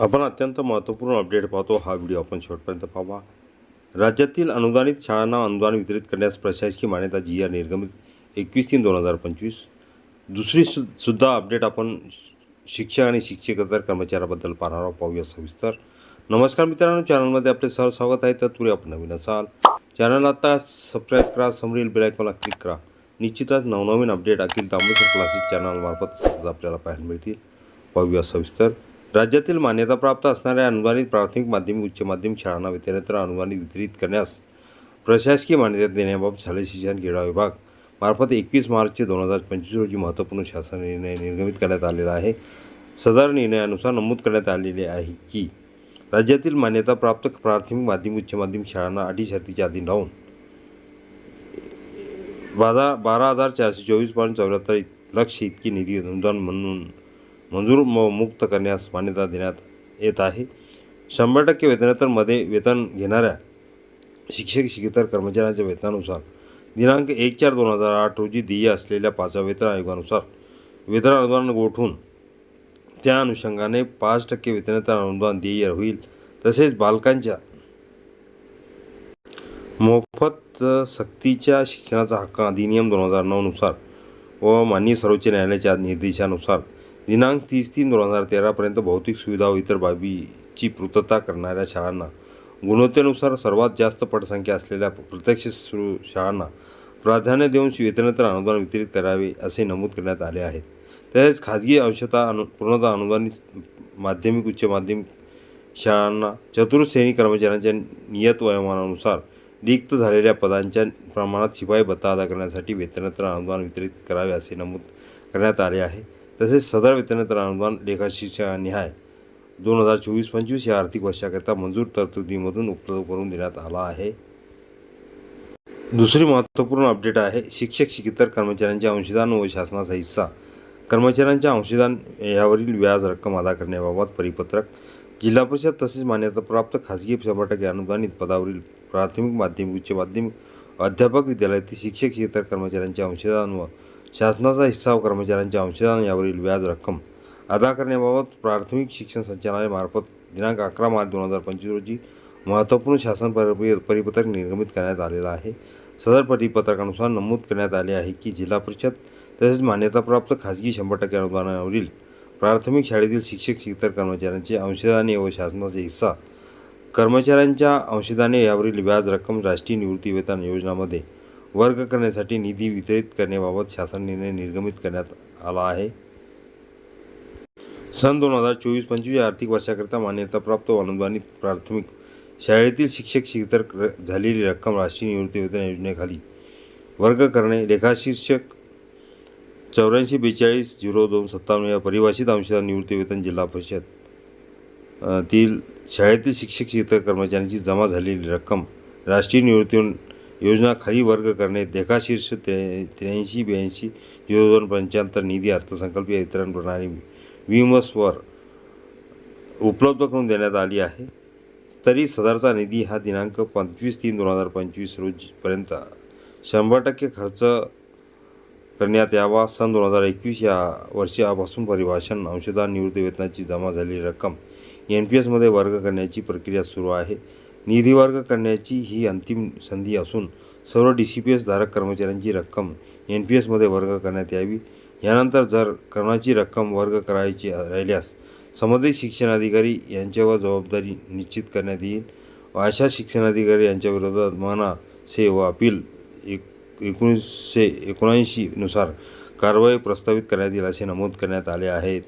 आपण अत्यंत महत्त्वपूर्ण अपडेट पाहतो. हा व्हिडिओ आपण शेवटपर्यंत पाहावा. राज्यातील अनुदानित शाळांना अनुदान वितरित करण्यास प्रशासकीय मान्यता जी आर निर्गमित एकवीस तीन दोन हजार पंचवीस. दुसरी सु सुद्धा अपडेट आपण शिक्षक आणि शिक्षकेतर कर्मचाऱ्याबद्दल पाहणार आहोत. पाहूया सविस्तर. नमस्कार मित्रांनो चॅनलमध्ये आपले सर स्वागत आहे. तत्पूर्वी आपण नवीन असाल. चॅनल आता सबस्क्राईब करा समोरील बेलायकॉनला क्लिक करा. निश्चितच नवनवीन अपडेट अखिल तांबेकर क्लासेस चॅनलमार्फत सतत आपल्याला पाहायला मिळतील. पाहूया सविस्तर. राज्यातील मान्यताप्राप्त असणाऱ्या अनुदानित प्राथमिक माध्यमिक उच्च माध्यमिक शाळांना व्यतिरिक्त अनुदानित वितरित करण्यास प्रशासकीय मान्यता देण्याबाबत शालेय शिक्षण क्रीडा विभाग. मार्फत एकवीस मार्च दोन हजार पंचवीस रोजी महत्त्वपूर्ण शासन निर्णय निर्गमित करण्यात आलेला आहे. सदर निर्णयानुसार नमूद करण्यात आलेले आहे की राज्यातील मान्यताप्राप्त प्राथमिक माध्यमिक उच्च माध्यमिक शाळांना अटी शर्तीच्या अधीन राहून बारा बारा हजार चारशे चोवीस पॉईंट चौऱ्याहत्तर लक्ष इतकी निधी अनुदान म्हणून मंजूर म मुक्त करण्यास मान्यता देण्यात येत आहे. शंभर टक्के वेतनोत्तरमध्ये वेतन घेणाऱ्या शिक्षक शिकेतर कर्मचाऱ्यांच्या वेतनानुसार दिनांक एक चार दोन हजार आठ रोजी देय असलेल्या पाचव्या वेतन आयोगानुसार वेतन अनुदान गोठवून त्या अनुषंगाने पाच टक्के वेतनोत्तर अनुदान देय होईल. तसेच बालकांच्या मोफत सक्तीच्या शिक्षणाचा हक्क अधिनियम दोन हजार नऊनुसार व माननीय सर्वोच्च न्यायालयाच्या निर्देशानुसार दिनांक तीस तीन दोन हजार तेरापर्यंत भौतिक सुविधा व इतर बाबीची पूर्तता करणाऱ्या शाळांना गुणवत्तेनुसार सर्वात जास्त पटसंख्या असलेल्या प्रत्यक्ष सुरू शाळांना प्राधान्य देऊन वेतनेतर अनुदान वितरित करावे असे नमूद करण्यात आले आहे. तसेच खाजगी अंशतः अनु पूर्णतः अनुदानित माध्यमिक उच्च माध्यमिक शाळांना चतुर्श्रेणी कर्मचाऱ्यांच्या नियत वयोमानानुसार रिक्त झालेल्या पदांच्या प्रमाणात शिपाई भत्ता अदा करण्यासाठी वेतनेतर अनुदान वितरित करावे असे नमूद करण्यात आले आहे. तसेच सदर वेतनोत्तर अनुदान लेखाशीच्या निहाय. दोन हजार चोवीस पंचवीस या आर्थिक वर्षाकरिता मंजूर तरतुदीमधून उपलब्ध करून देण्यात आला आहे. दुसरी महत्त्वपूर्ण अपडेट आहे शिक्षक शिकेतर कर्मचाऱ्यांचे अंशदान व शासनाचा हिस्सा. कर्मचाऱ्यांच्या अंशदान यावरील व्याज रक्कम अदा करण्याबाबत परिपत्रक. जिल्हा परिषद तसेच मान्यताप्राप्त खाजगी शंभर अनुदानित पदावरील प्राथमिक माध्यमिक उच्च माध्यमिक अध्यापक विद्यालयातील शिक्षक शिकेतर कर्मचाऱ्यांचे अंशदान व शासनाचा हिस्सा व कर्मचाऱ्यांच्या अंशदान यावरील व्याज रक्कम अदा करण्याबाबत प्राथमिक शिक्षण संचालनालयामार्फत दिनांक अकरा मार्च दोन हजार पंचवीस रोजी महत्त्वपूर्ण शासन परि परिपत्रक निर्गमित करण्यात आलेलं आहे. सदर परिपत्रकानुसार नमूद करण्यात आले आहे की जिल्हा परिषद तसेच मान्यताप्राप्त खाजगी शंभर टक्के अनुदानावरील प्राथमिक शाळेतील शिक्षक शिकेतर कर्मचाऱ्यांचे अंशदाने व शासनाचा हिस्सा कर्मचाऱ्यांच्या अंशदाने यावरील व्याज रक्कम राष्ट्रीय निवृत्ती वेतन योजनामध्ये वर्ग करण्यासाठी निधी वितरित करण्याबाबत शासन निर्णय निर्गमित करण्यात आला आहे. सन दोन हजार चोवीस पंचवीस या आर्थिक वर्षाकरिता मान्यताप्राप्त अनुदानित प्राथमिक शाळेतील शिक्षक शिकेतर झालेली रक्कम राष्ट्रीय निवृत्ती वेतन योजनेखाली वर्ग करणे लेखाशीर्षक चौऱ्याऐंशी बेचाळीस झिरो दोन सत्तावन्न या परिभाषित अंशदान निवृत्ती वेतन जिल्हा परिषद तील शाळेतील शिक्षक शिकेतर कर्मचाऱ्यांची जमा झालेली रक्कम राष्ट्रीय निवृत्ती योजना खाली वर्ग करणे देखाशीर्ष त्रे त्र्याऐंशी ब्याऐंशी झिरो दोन पंच्याहत्तर निधी अर्थसंकल्पीय वितरण प्रणाली विमसवर उपलब्ध करून देण्यात आली आहे. तरी सदरचा निधी हा दिनांक पंचवीस तीन दोन हजार पंचवीस रोजीपर्यंत शंभर टक्के खर्च करण्यात यावा. सन दोन हजार एकवीस या वर्षापासून परिभाषण अंशदान निवृत्ती वेतनाची जमा झालेली रक्कम एन पी एसमध्ये वर्ग करण्याची प्रक्रिया सुरू आहे. निधी वर्ग करण्याची ही अंतिम संधी असून सर्व डी सी पी एस धारक कर्मचाऱ्यांची रक्कम एन पी एसमध्ये वर्ग करण्यात यावी. यानंतर जर कर्णाची रक्कम वर्ग करायची राहिल्यास संबंधित शिक्षणाधिकारी यांच्यावर जबाबदारी निश्चित करण्यात येईल. व अशा शिक्षणाधिकारी यांच्या विरोधात से व अपील एक एकोणीसशे एकोणऐंशीनुसार कारवाई प्रस्तावित करण्यात येईल असे नमूद करण्यात आले आहेत.